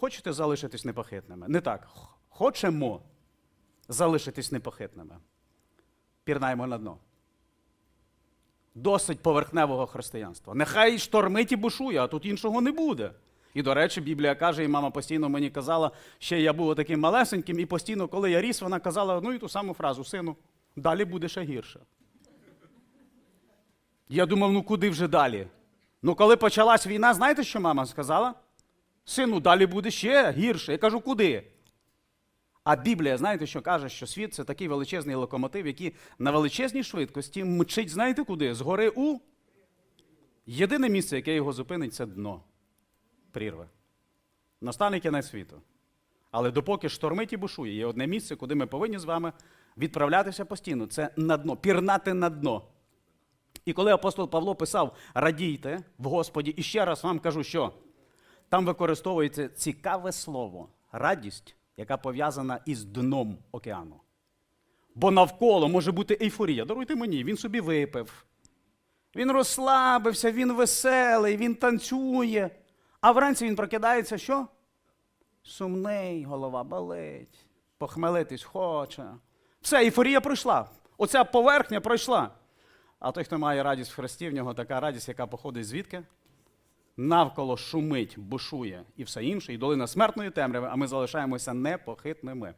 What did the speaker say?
Хочете залишитись непохитними? Не так. Хочемо залишитись непохитними. Пірнаємо на дно. Досить поверхневого християнства. Нехай штормить і бушує, а тут іншого не буде. І, до речі, Біблія каже, і мама постійно мені казала, ще я був таким малесеньким, і постійно, коли я ріс, вона казала ну і ту саму фразу: сину, далі буде ще гірше. Я думав, ну куди вже далі? Ну, коли почалась війна, знаєте, що мама сказала? Сину, далі буде ще гірше. Я кажу, куди? А Біблія, знаєте, що каже, що світ це такий величезний локомотив, який на величезній швидкості мчить, знаєте куди? Згори у. Єдине місце, яке його зупинить, це дно. Прірве. Настане кінець світу. Але допоки штормить і бушує, є одне місце, куди ми повинні з вами відправлятися постійно. Це на дно, пірнати на дно. І коли апостол Павло писав радійте в Господі, і ще раз вам кажу, що там використовується цікаве слово радість, яка пов'язана із дном океану. Бо навколо може бути ейфорія. Даруйте мені, він собі випив. Він розслабився, він веселий, він танцює. А вранці він прокидається що? Сумний, голова болить, похмелитись хоче. Все, ейфорія пройшла. Оця поверхня пройшла. А той, хто має радість в Христі, в нього така радість, яка походить звідки? Навколо шумить, бушує і все інше, і долина смертної темряви, а ми залишаємося непохитними.